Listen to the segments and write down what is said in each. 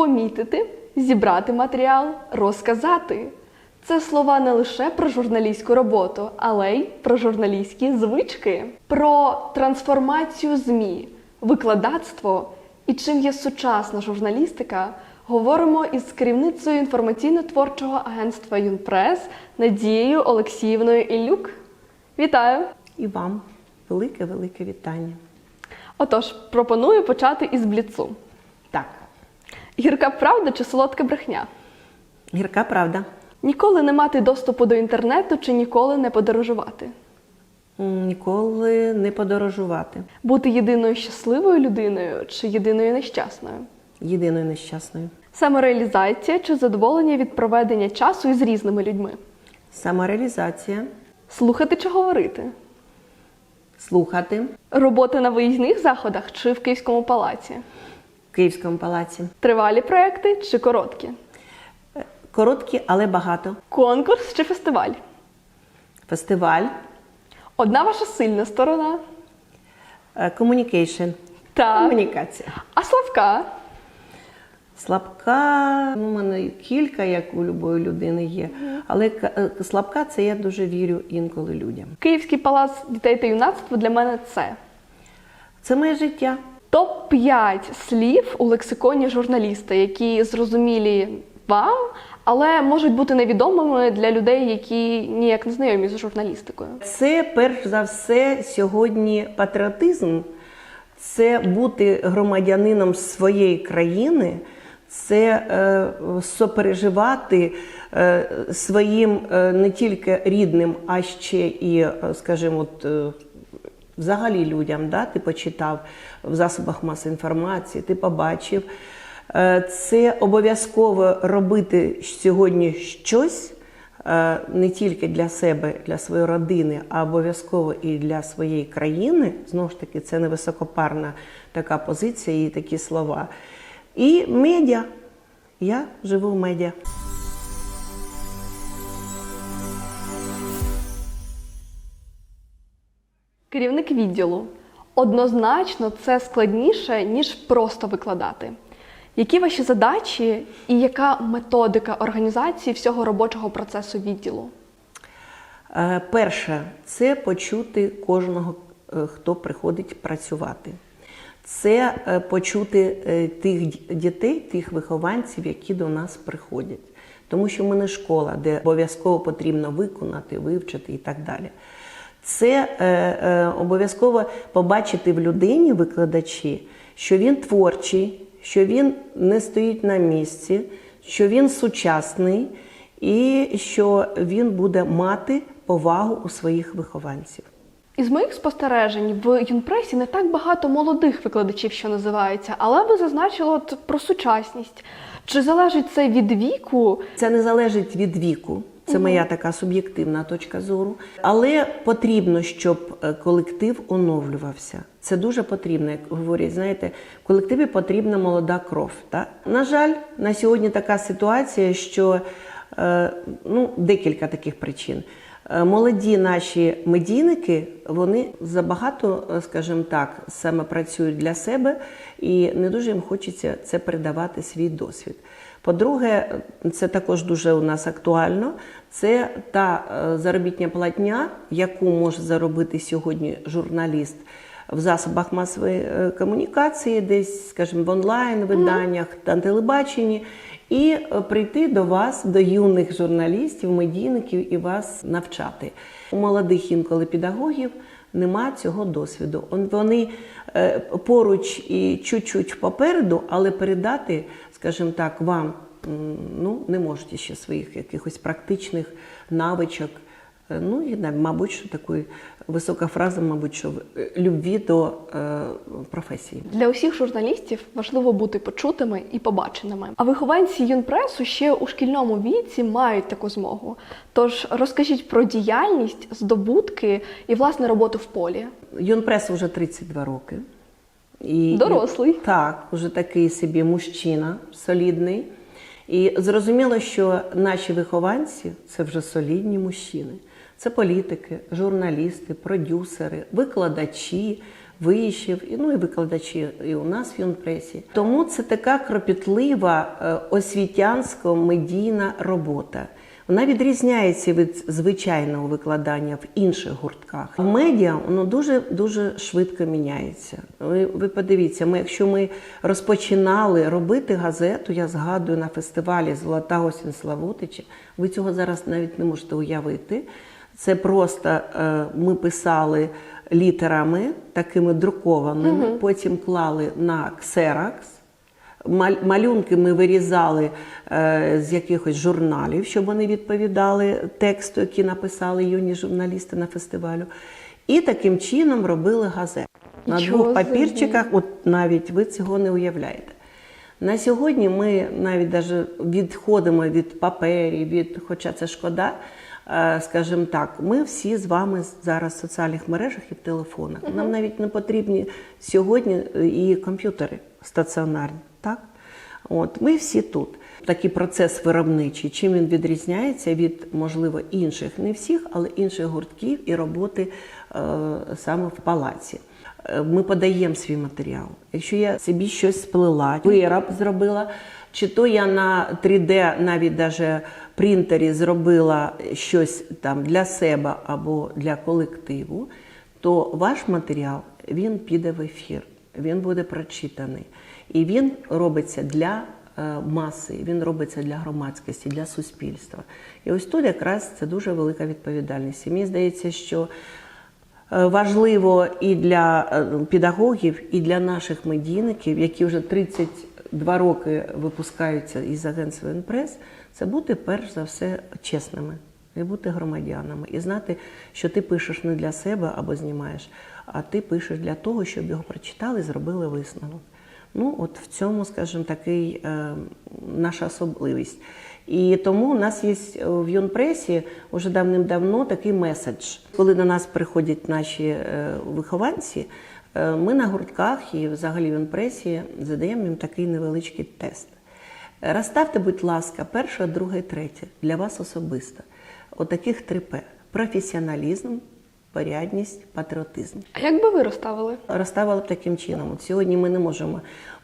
помітити, зібрати матеріал, розказати. Це слова не лише про журналістську роботу, але й про журналістські звички, про трансформацію ЗМІ, викладацтво і чим є сучасна журналістика. Говоримо із керівницею інформаційно-творчого агентства Юнпрес Надією Олексіївною Іллюк. Вітаю! І вам велике велике вітання. Отож, пропоную почати із бліцу. Так, Гірка правда чи солодка брехня? гірка правда. Ніколи не мати доступу до інтернету чи ніколи не подорожувати. Ніколи не подорожувати. Бути єдиною щасливою людиною чи єдиною нещасною. Єдиною нещасною. Самореалізація чи задоволення від проведення часу із різними людьми. Самореалізація, Слухати чи говорити. слухати Робота на виїзних заходах чи в Київському палаці. В Київському палаці. Тривалі проекти чи короткі. Е, Короткі, але багато. Конкурс чи фестиваль. Фестиваль, Одна ваша сильна сторона. е, Так. комунікація. А слабка. Слабка, ну, у мене кілька, як у будь-якої людини є. Але е, слабка це я дуже вірю інколи людям. Київський палац дітей та юнацтва для мене це. Це моє життя. Топ-5 слів у лексиконі журналіста, які зрозумілі вам, але можуть бути невідомими для людей, які ніяк не знайомі з журналістикою. Це перш за все сьогодні патріотизм, це бути громадянином своєї країни, це е, сопереживати е, своїм е, не тільки рідним, а ще і, е, скажімо, от, е, взагалі людям. Да? Ти почитав в засобах масової інформації, ти побачив. Е, Це обов'язково робити сьогодні щось е, не тільки для себе, для своєї родини, а обов'язково і для своєї країни. Знову ж таки, це не високопарна така позиція і такі слова. І медіа. Я живу в медіа. Керівник відділу. Однозначно, це складніше, ніж просто викладати. Які ваші задачі і яка методика організації всього робочого процесу відділу? Е, Перше, це почути кожного, е, хто приходить працювати. Це е, почути тих дітей, тих вихованців, які до нас приходять. Тому що ми не школа, де обов'язково потрібно виконати, вивчити і так далі. Це е, е, обов'язково побачити в людині, викладачі, що він творчий, що він не стоїть на місці, що він сучасний і що він буде мати повагу у своїх вихованців. Із моїх спостережень в Юнпресі не так багато молодих викладачів, що називається, але ви зазначили от про сучасність. Чи залежить це від віку? Це не залежить від віку. Це моя така суб'єктивна точка зору. Але потрібно, щоб е, колектив оновлювався. Це дуже потрібно, як говорять, знаєте, в колективі потрібна молода кров. Так? На жаль, на сьогодні така ситуація, що е, ну, декілька таких причин. Е, Молоді наші медійники, вони забагато, скажімо так, саме працюють для себе, і не дуже їм хочеться це передавати свій досвід. По-друге, це також дуже у нас актуально. Це та е, заробітня платня, яку може заробити сьогодні журналіст в засобах масової е, комунікації, десь, скажімо, в онлайн виданнях та телебаченні, і е, прийти до вас, до юних журналістів, медійників і вас навчати. У молодих інколи педагогів нема цього досвіду. Вони поруч і чуть-чуть попереду, але передати, скажімо так, вам ну, не можете ще своїх якихось практичних навичок. Е, Ну і мабуть, що такої висока фраза, мабуть, що е, любві до е, професії. Для усіх журналістів важливо бути почутими і побаченими. А вихованці Юнпресу ще у шкільному віці мають таку змогу. Тож розкажіть про діяльність, здобутки і власне роботу в полі. Юнпресу вже 32 роки. І, Дорослий. І, так, вже такий собі мужчина солідний. І зрозуміло, що наші вихованці це вже солідні мужчини. Це політики, журналісти, продюсери, викладачі, вишів, і, ну і викладачі і у нас в юнпресі. Тому це така кропітлива е, освітянсько-медійна робота. Вона відрізняється від звичайного викладання в інших гуртках. Медіа воно дуже дуже швидко міняється. Ви, ви подивіться, ми, якщо ми розпочинали робити газету, я згадую на фестивалі Золота осінь Славутича, ви цього зараз навіть не можете уявити. Це просто е, ми писали літерами, такими друкованими, потім клали на ксеракс. Малюнки ми вирізали е, з якихось журналів, щоб вони відповідали тексту, який написали юні журналісти на фестивалю. І таким чином робили газету. На Нічого двох папірчиках, от навіть ви цього не уявляєте. На сьогодні ми навіть даже відходимо від паперів, від, хоча це шкода, е, скажімо так, ми всі з вами зараз в соціальних мережах і в телефонах. Нам навіть не потрібні сьогодні е, і комп'ютери стаціонарні. Так? От, ми всі тут. Такий процес виробничий, чим він відрізняється від, можливо, інших, не всіх, але інших гуртків і роботи е, саме в палаці. Е, Ми подаємо свій матеріал. Якщо я собі щось сплела, вироб зробила, чи то я на 3D навіть даже принтері зробила щось там для себе або для колективу, то ваш матеріал він піде в ефір, він буде прочитаний. І він робиться для е, маси, він робиться для громадськості, для суспільства. І ось тут якраз це дуже велика відповідальність. І мені здається, що е, важливо і для е, педагогів, і для наших медійників, які вже 32 роки випускаються із агентства «Інпрес», це бути перш за все чесними. І бути громадянами, і знати, що ти пишеш не для себе або знімаєш, а ти пишеш для того, щоб його прочитали і зробили висновок. Ну, от в цьому, скажімо, такий е, наша особливість. І тому у нас є в Юнпресі вже давним-давно такий меседж. Коли до нас приходять наші е, вихованці, е, ми на гуртках і взагалі в Юнпресі задаємо їм такий невеличкий тест. Розставте, будь ласка, перше, друге, третє для вас особисто. Отаких три П: професіоналізм, порядність, патріотизм. А як би ви розставили? Розставили б таким чином. От сьогодні ми не можемо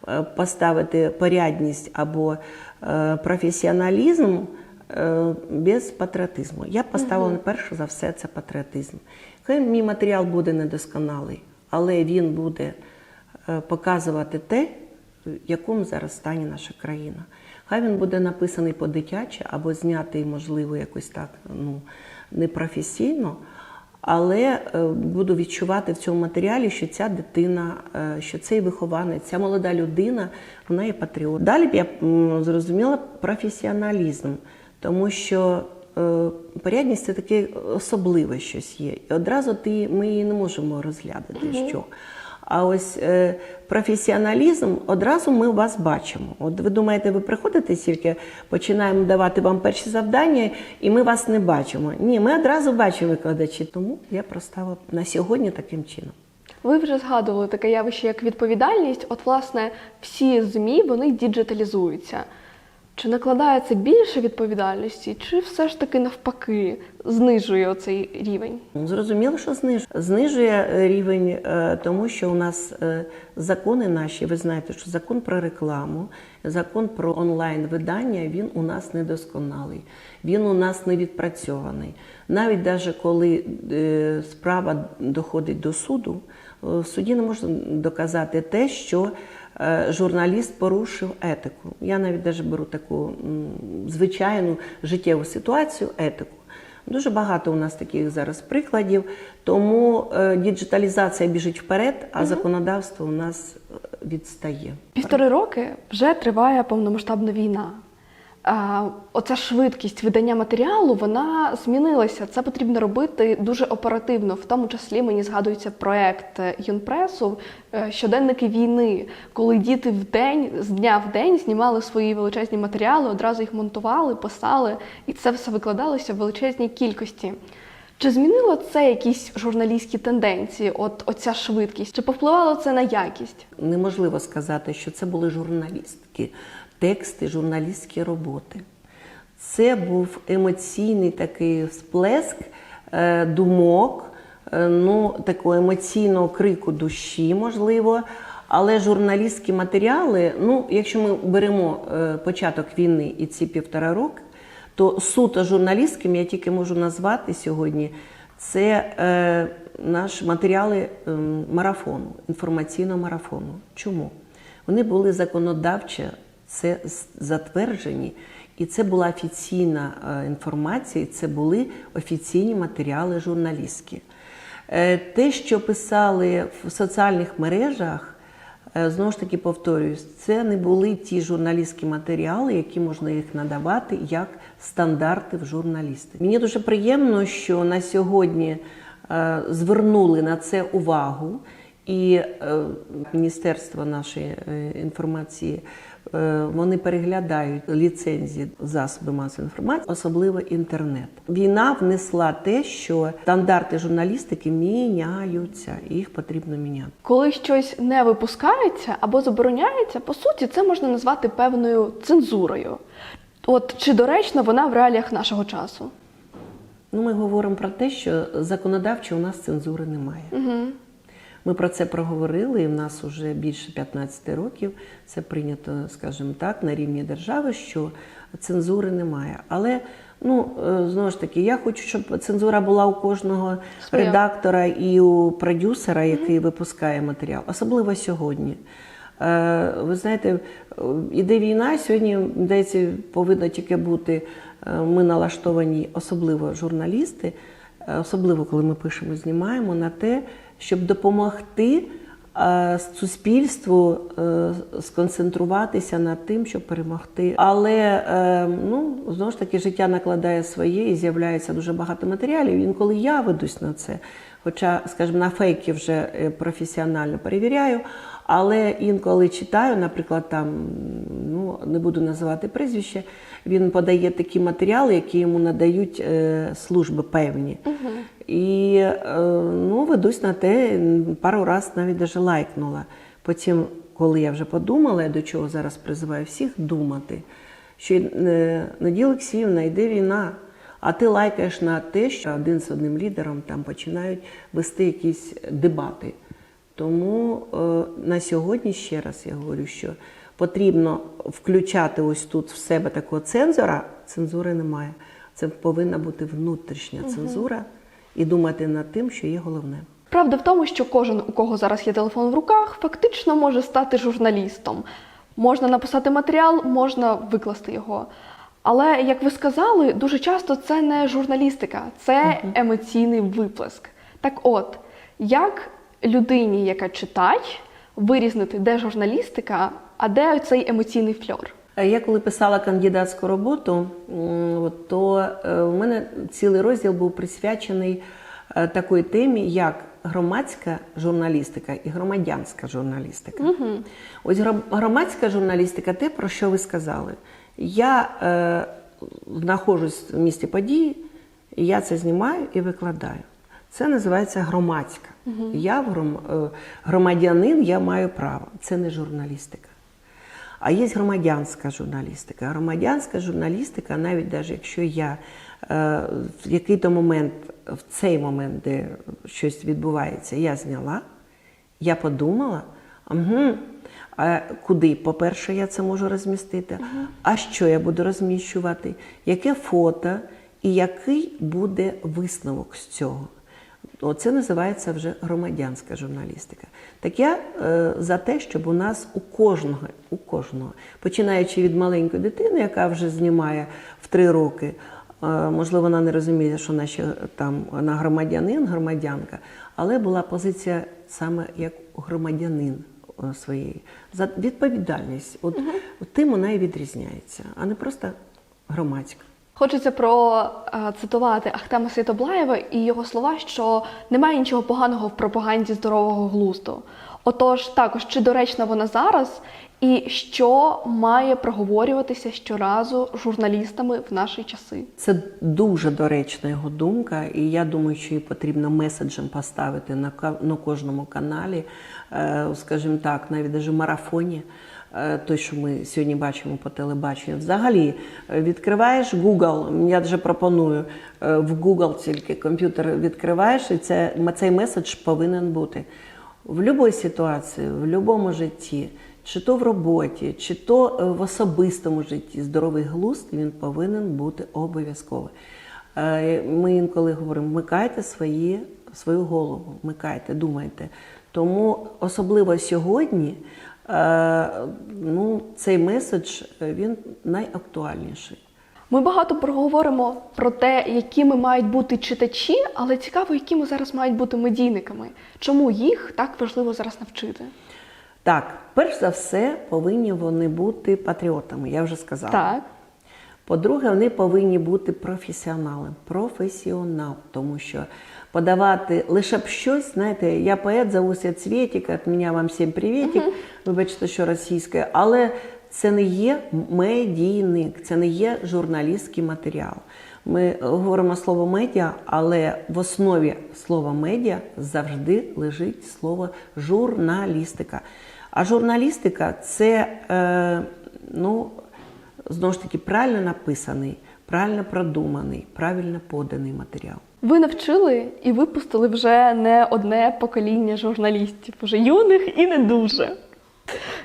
е, поставити порядність або е, професіоналізм е, без патріотизму. Я б поставила перше за все це патріотизм. Хай мій матеріал буде недосконалий, але він буде показувати те, в якому зараз стані наша країна. Хай він буде написаний по-дитяче або знятий, можливо, якось так ну, непрофесійно, але е, буду відчувати в цьому матеріалі, що ця дитина, е, що цей вихованець, ця молода людина, вона є патріот. Далі б я зрозуміла професіоналізм, тому що е, порядність це таке особливе щось є. І одразу ти, ми її не можемо розглядати. що. А ось е, професіоналізм одразу ми вас бачимо. От ви думаєте, ви приходите тільки, починаємо давати вам перші завдання, і ми вас не бачимо. Ні, ми одразу бачимо викладачі. Тому я проставила на сьогодні таким чином. Ви вже згадували таке явище як відповідальність. От, власне, всі ЗМІ вони діджиталізуються. Чи накладає це більше відповідальності, чи все ж таки навпаки знижує оцей рівень? Зрозуміло, що знижує. Знижує е, рівень, е, тому що у нас е, закони наші, ви знаєте, що закон про рекламу, закон про онлайн-видання, він у нас недосконалий, він у нас не відпрацьований. Навіть даже коли справа доходить до суду, в суді не можна доказати те, що журналіст порушив етику. Я навіть даже беру таку звичайну життєву ситуацію, етику. Дуже багато у нас таких зараз прикладів, тому е, діджиталізація біжить вперед, а законодавство у нас е, відстає. Півтори роки вже триває повномасштабна війна. Оця швидкість видання матеріалу вона змінилася. Це потрібно робити дуже оперативно. В тому числі мені згадується проект Юнпресу е, щоденники війни, коли діти в день з дня в день знімали свої величезні матеріали, одразу їх монтували, писали, і це все викладалося в величезній кількості. Чи змінило це якісь журналістські тенденції? От оця швидкість? Чи повпливало це на якість? Неможливо сказати, що це були журналістські тексти, журналістські роботи. Це був емоційний такий сплеск е, думок, е, ну, такого емоційного крику душі, можливо. Але журналістські матеріали, ну, якщо ми беремо е, початок війни і ці півтора роки, то суто журналістським я тільки можу назвати сьогодні це е, наші матеріали е, марафону, інформаційного марафону. Чому? Вони були законодавчо це затверджені, і це була офіційна е, інформація, і це були офіційні матеріали журналістські. Е, Те, що писали в соціальних мережах, Е, Знову ж таки повторююсь, це не були ті журналістські матеріали, які можна їх надавати як стандарти в журналісти. Мені дуже приємно, що на сьогодні звернули на це увагу, і Міністерство нашої інформації вони переглядають ліцензії засоби масової інформації, особливо інтернет. Війна внесла те, що стандарти журналістики міняються, і їх потрібно міняти. Коли щось не випускається або забороняється, по суті, це можна назвати певною цензурою. От чи доречна вона в реаліях нашого часу? Ну, ми говоримо про те, що законодавчо у нас цензури немає. Угу. Ми про це проговорили, і в нас вже більше 15 років це прийнято, скажімо так, на рівні держави, що цензури немає. Але ну е, знову ж таки, я хочу, щоб цензура була у кожного Своя. редактора і у продюсера, який випускає матеріал, особливо сьогодні. Е, Ви знаєте, е, іде війна, сьогодні, здається, повинно тільки бути, ми налаштовані, особливо журналісти, особливо коли ми пишемо, знімаємо, на те, щоб допомогти е, суспільству е, сконцентруватися над тим, щоб перемогти. Але е, ну, знову ж таки, життя накладає своє і з'являється дуже багато матеріалів. Інколи я ведусь на це. Хоча, скажімо, на фейки вже е, професіонально перевіряю, але інколи читаю, наприклад, там ну не буду називати прізвище, він подає такі матеріали, які йому надають е, служби певні. І е, ну, ведусь на те, пару раз навіть даже лайкнула. Потім, коли я вже подумала, я до чого зараз призиваю всіх думати, що е, Надія Олексіївна йде війна. А ти лайкаєш на те, що один з одним лідером там починають вести якісь дебати. Тому е, на сьогодні ще раз я говорю, що потрібно включати ось тут в себе такого цензора. Цензури немає. Це повинна бути внутрішня цензура і думати над тим, що є головне. Правда в тому, що кожен, у кого зараз є телефон в руках, фактично може стати журналістом. Можна написати матеріал, можна викласти його. Але, як ви сказали, дуже часто це не журналістика, це емоційний виплеск. Так от, як людині, яка читає, вирізнити, де журналістика, а де цей емоційний фльор? Я коли писала кандидатську роботу, то е, у мене цілий розділ був присвячений е, такої темі, як громадська журналістика і громадянська журналістика. Ось громадська журналістика, те, про що ви сказали. Я е, знаходжусь в місті події, я це знімаю і викладаю. Це називається громадська. Я гром, е, громадянин, я маю право. Це не журналістика. А є громадянська журналістика. Громадянська журналістика, навіть навіть якщо я е, в який-то момент, в цей момент, де щось відбувається, я зняла, я подумала, угу, а куди, по-перше, я це можу розмістити, а що я буду розміщувати, яке фото і який буде висновок з цього. Оце називається вже громадянська журналістика. Так я е, за те, щоб у нас у кожного, у кожного, починаючи від маленької дитини, яка вже знімає в три роки, е, можливо, вона не розуміє, що вона ще там вона громадянин, громадянка, але була позиція саме як громадянин е, своєї за відповідальність. От, от тим вона і відрізняється, а не просто громадська. Хочеться процитувати Ахтема Світоблаєва і його слова, що немає нічого поганого в пропаганді здорового глузду. Отож, також чи доречна вона зараз, і що має проговорюватися щоразу журналістами в наші часи? Це дуже доречна його думка, і я думаю, що її потрібно меседжем поставити на кожному каналі, е, скажімо так, навіть даже марафоні. Е, той, що ми сьогодні бачимо по телебаченню. Взагалі, е, відкриваєш Google, я вже пропоную е, в Google тільки комп'ютер відкриваєш, і це, цей меседж повинен бути. В будь-якій ситуації, в будь-якому житті, чи то в роботі, чи то в особистому житті, здоровий глузд він повинен бути обов'язковий. Ми інколи говоримо, вмикайте свої, свою голову, вмикайте, думайте. Тому особливо сьогодні ну, цей меседж е, він найактуальніший. Ми багато проговоримо про те, якими мають бути читачі, але цікаво, якими зараз мають бути медійниками. Чому їх так важливо зараз навчити? Так, перш за все, повинні вони бути патріотами, я вже сказала. Так. По-друге, вони повинні бути професіоналом, професіонал, тому що подавати лише б щось, знаєте, я поет, зовуся Цвєтік, від мене вам всім привітик, вибачте, що російське, але це не є медійник, це не є журналістський матеріал. Ми говоримо слово медіа, але в основі слова медіа завжди лежить слово журналістика. А журналістика це е, ну, знову ж таки правильно написаний, правильно продуманий, правильно поданий матеріал. Ви навчили і випустили вже не одне покоління журналістів, уже юних і не дуже.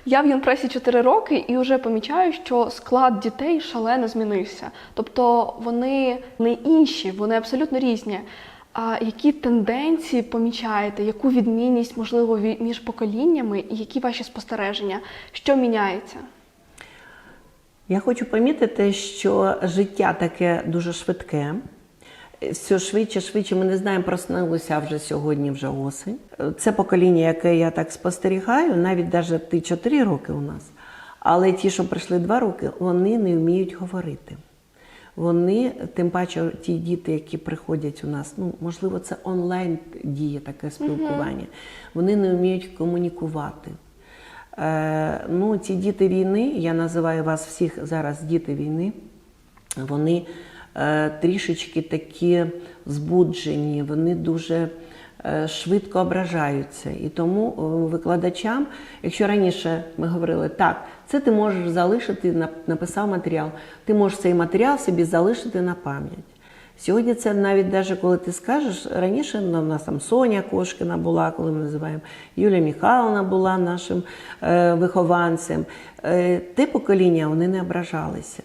Я в Юнпресі 4 роки і вже помічаю, що склад дітей шалено змінився. Тобто вони не інші, вони абсолютно різні. А які тенденції помічаєте, яку відмінність можливо між поколіннями, і які ваші спостереження? Що міняється? Я хочу помітити, що життя таке дуже швидке. Все швидше, швидше. Ми не знаємо, проснулися вже сьогодні, вже осень. Це покоління, яке я так спостерігаю, навіть навіть ти 4 роки у нас. Але ті, що прийшли 2 роки, вони не вміють говорити. Вони, тим паче, ті діти, які приходять у нас, ну можливо, це онлайн діє таке спілкування. Вони не вміють комунікувати. Е, ну, ці діти війни, я називаю вас всіх зараз діти війни, вони трішечки такі збуджені, вони дуже е, швидко ображаються. І тому е, викладачам, якщо раніше ми говорили, так, це ти можеш залишити, нап- написав матеріал, ти можеш цей матеріал собі залишити на пам'ять. Сьогодні це навіть навіть коли ти скажеш, раніше ну, у нас там Соня Кошкіна була, коли ми називаємо, Юлія Михайловна була нашим е, вихованцем. Е, те покоління вони не ображалися.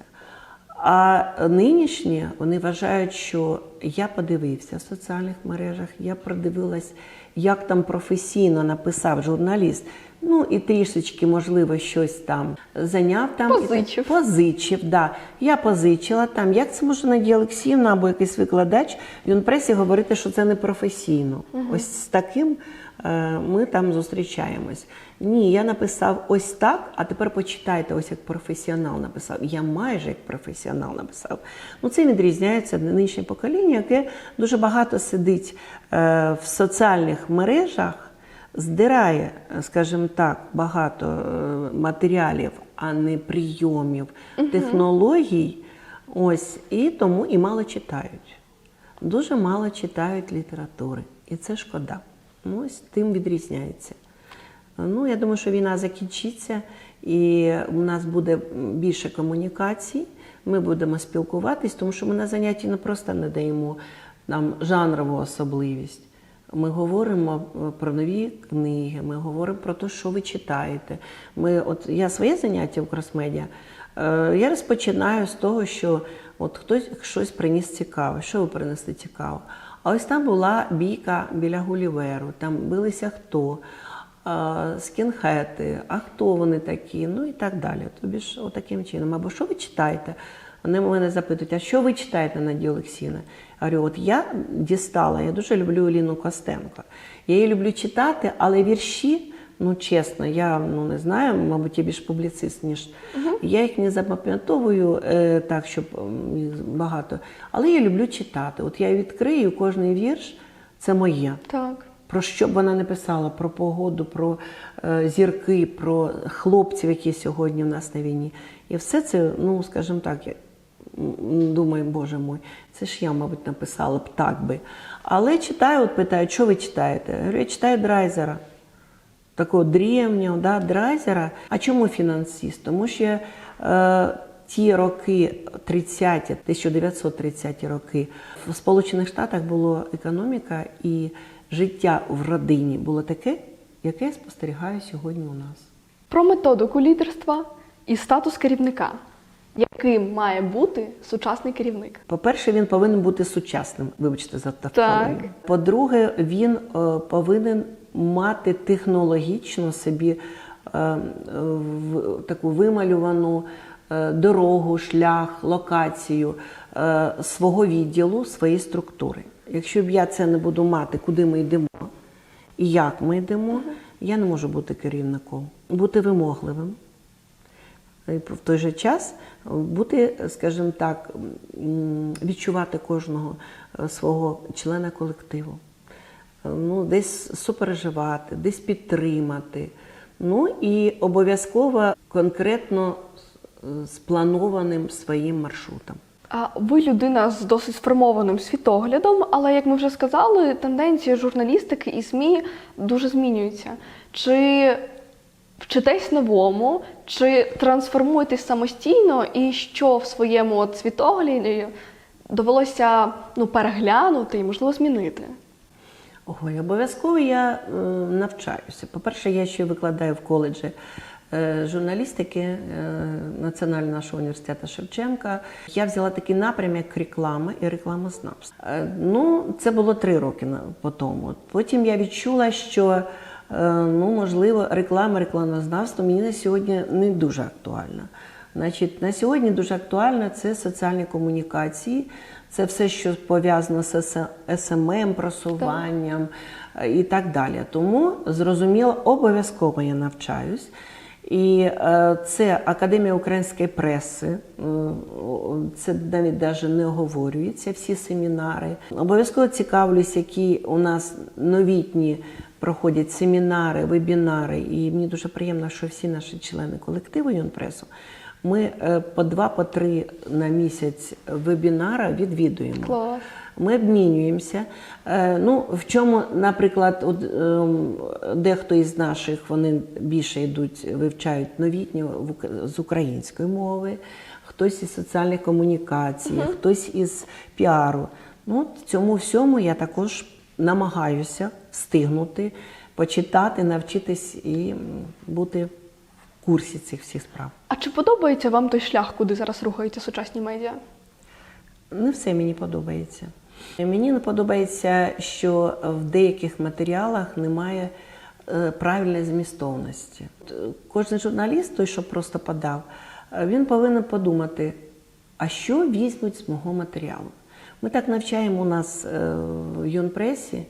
А нинішні вони вважають, що я подивився в соціальних мережах, я продивилась, як там професійно написав журналіст. Ну і трішечки, можливо, щось там зайняв там Позичив. Позичив, да. Я позичила там. Як це може Надія Олексіївна або якийсь викладач в Юнпресі говорити, що це не професійно? Ось з таким ми там зустрічаємось. Ні, я написав ось так, а тепер почитайте, ось як професіонал написав. Я майже як професіонал написав. Ну, це відрізняється нинішнє покоління, яке дуже багато сидить е, в соціальних мережах здирає, скажімо так, багато е, матеріалів, а не прийомів, технологій. Ось і тому і мало читають. Дуже мало читають літератури, і це шкода. Ось тим відрізняється. Ну, я думаю, що війна закінчиться, і у нас буде більше комунікацій. Ми будемо спілкуватись, тому що ми на занятті не просто не даємо нам жанрову особливість. Ми говоримо е, про нові книги, ми говоримо про те, що ви читаєте. Ми, от я своє заняття в кросмедіа, е, я розпочинаю з того, що от хтось щось приніс цікаве. Що ви принесли цікаво? А ось там була бійка біля Гуліверу, там билися хто, скінхети, а хто вони такі, ну і так далі. Тобі ж отаким чином. Або що ви читаєте? Вони мене запитують, а що ви читаєте, на Олексіна? Я говорю, от я дістала, я дуже люблю Ліну Костенко. Я її люблю читати, але вірші, ну чесно, я ну, не знаю, мабуть, я більш публіцист, ніж я їх не запам'ятовую е, так, щоб їх багато. Але я люблю читати. От я відкрию кожний вірш, це моє. Так. Про що б вона не писала? Про погоду, про е, зірки, про хлопців, які сьогодні в нас на війні. І все це, ну скажімо так, я думаю, боже мой, це ж я, мабуть, написала б так би. Але читаю, от питають, що ви читаєте? Я говорю, я читаю Драйзера. Такого древнього да, драйзера. А чому фінансист? Тому що е, ті роки 30 1930 роки в Сполучених Штатах була економіка і життя в родині було таке, яке я спостерігаю сьогодні у нас. Про методику лідерства і статус керівника, яким має бути сучасний керівник. По-перше, він повинен бути сучасним, вибачте за тавтологію. Так. По-друге, він е, повинен мати технологічно собі е, в- таку вималювану е, дорогу, шлях, локацію е, свого відділу, своєї структури. Якщо б я це не буду мати, куди ми йдемо і як ми йдемо, я не можу бути керівником, бути вимогливим. І в той же час бути, скажімо так, відчувати кожного свого члена колективу. Ну, десь супереживати, десь підтримати. Ну і обов'язково конкретно спланованим своїм маршрутом. А ви людина з досить сформованим світоглядом, але як ми вже сказали, тенденції журналістики і СМІ дуже змінюються. Чи вчитесь новому, чи трансформуєтесь самостійно, і що в своєму світогляді довелося ну, переглянути і, можливо, змінити? Ой, обов'язково я е, навчаюся. По-перше, я ще викладаю в коледжі е, журналістики е, Національного нашого університету Шевченка. Я взяла такий напрям, як реклама і рекламознавство. Е, ну, це було три роки на- по тому. Потім я відчула, що е, ну, можливо, реклама, рекламознавство мені на сьогодні не дуже актуальна. Значить, на сьогодні дуже актуально це соціальні комунікації, це все, що пов'язано з СММ, просуванням е, і так далі. Тому зрозуміло, обов'язково я навчаюсь. І е, це Академія української преси, це навіть навіть не оговорюється, всі семінари. Обов'язково цікавлюсь, які у нас новітні проходять семінари, вебінари. І мені дуже приємно, що всі наші члени колективу Юнпресу ми е, по два, по три на місяць вебінара відвідуємо. Клас. Ми обмінюємося. Е, Ну, в чому, наприклад, от, ем, дехто із наших вони більше йдуть, вивчають новітні з української мови, хтось із соціальних комунікацій, хтось із піару. Ну, от цьому всьому я також намагаюся встигнути, почитати, навчитись і бути курсі цих всіх справ. А чи подобається вам той шлях, куди зараз рухаються сучасні медіа? Не все мені подобається. Мені не подобається, що в деяких матеріалах немає е, правильної змістовності. Кожен журналіст, той, що просто подав, е, він повинен подумати, а що візьмуть з мого матеріалу. Ми так навчаємо у нас е, в Юнпресі.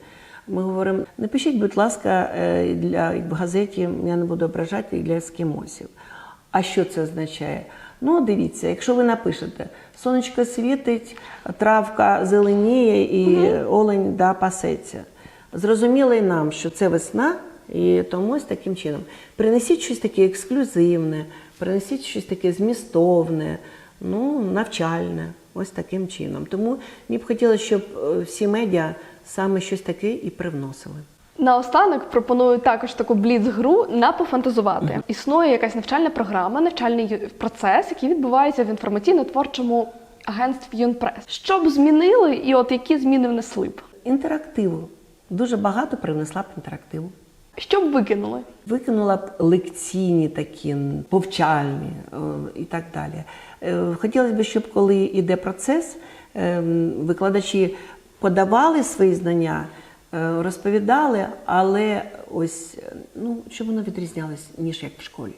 Ми говоримо, напишіть, будь ласка, е, для в газеті, я не буду ображати для ескімосів. А що це означає? Ну, дивіться, якщо ви напишете сонечко світить, травка зеленіє і олень да, пасеться. Зрозуміло і нам, що це весна, і тому ось таким чином. Принесіть щось таке ексклюзивне, принесіть щось таке змістовне, ну, навчальне, ось таким чином. Тому мені б хотілося, щоб е, всі медіа саме щось таке і привносили. Наостанок пропоную також таку бліц-гру на пофантазувати. Існує якась навчальна програма, навчальний процес, який відбувається в інформаційно-творчому агентстві Юнпрес. Що б змінили, і от які зміни внесли б? Інтерактиву. Дуже багато привнесла б інтерактиву. Що б викинули? Викинула б лекційні такі, повчальні е, і так далі. Е, Хотілося б, щоб коли йде процес, е, викладачі подавали свої знання, е, розповідали, але ось е, ну, щоб воно відрізнялось, ніж як в школі.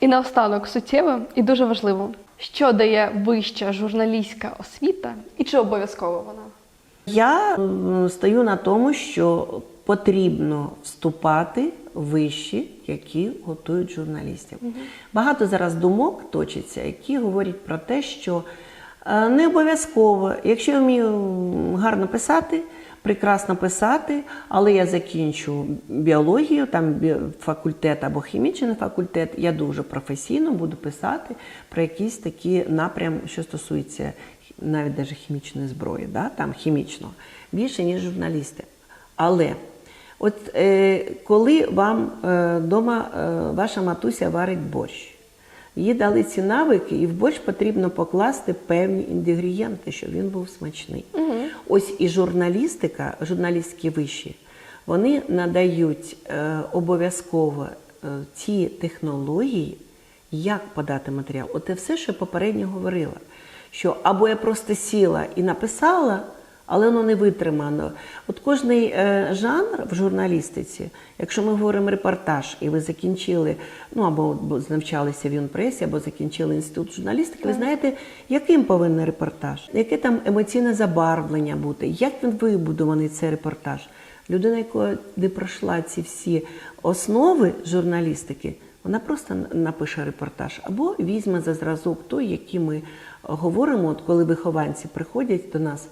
І наостанок суттєво і дуже важливо, що дає вища журналістська освіта і чи обов'язково вона? Я стою на тому, що потрібно вступати в виші, які готують журналістів. Багато зараз думок точиться, які говорять про те, що не обов'язково, якщо я вмію гарно писати, прекрасно писати, але я закінчу біологію, там факультет або хімічний факультет, я дуже професійно буду писати про якісь такі напрям, що стосується навіть даже хімічної зброї, да? там хімічного, більше, ніж журналісти. Але От е, коли вам е, дома е, ваша матуся варить борщ, їй дали ці навики, і в борщ потрібно покласти певні інгредієнти, щоб він був смачний. Ось і журналістика, журналістські виші, вони надають е, обов'язково е, ті технології, як подати матеріал. От це все, що я попередньо говорила. Що або я просто сіла і написала, але воно не витримано. От кожний е, жанр в журналістиці, якщо ми говоримо репортаж, і ви закінчили, ну або б- навчалися в юнпресі, або закінчили інститут журналістики, ви знаєте, яким повинен репортаж, яке там емоційне забарвлення бути, як він вибудований цей репортаж. Людина, яка не пройшла ці всі основи журналістики, вона просто напише репортаж або візьме за зразок той, який ми говоримо, от коли вихованці приходять до нас.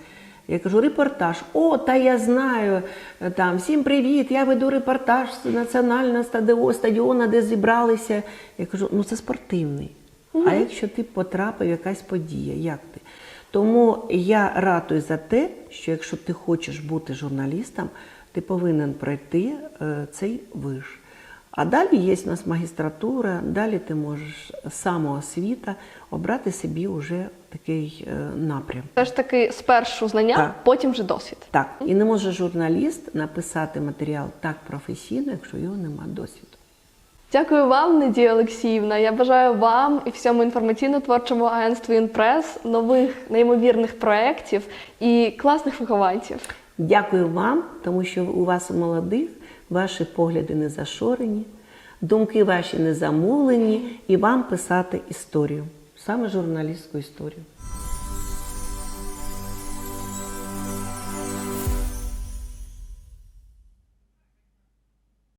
Я кажу, репортаж. О, та я знаю. е, Там всім привіт. Я веду репортаж з національного стадіо- стадіону, де зібралися. Я кажу, ну це спортивний. А якщо ти потрапив якась подія, як ти? Тому я ратую за те, що якщо ти хочеш бути журналістом, ти повинен пройти е, цей виш. А далі є у нас магістратура, далі ти можеш самоосвіта обрати собі вже такий е, напрям. Все ж таки спершу знання, Так. потім вже досвід. Так, і не може журналіст написати матеріал так професійно, якщо його немає досвіду. Дякую вам, Надія Олексіївна. Я бажаю вам і всьому інформаційно-творчому агентству «Інпрес» нових неймовірних проєктів і класних вихованців. Дякую вам, тому що у вас молодих ваші погляди не зашорені, думки ваші не замулені, і вам писати історію, саме журналістську історію.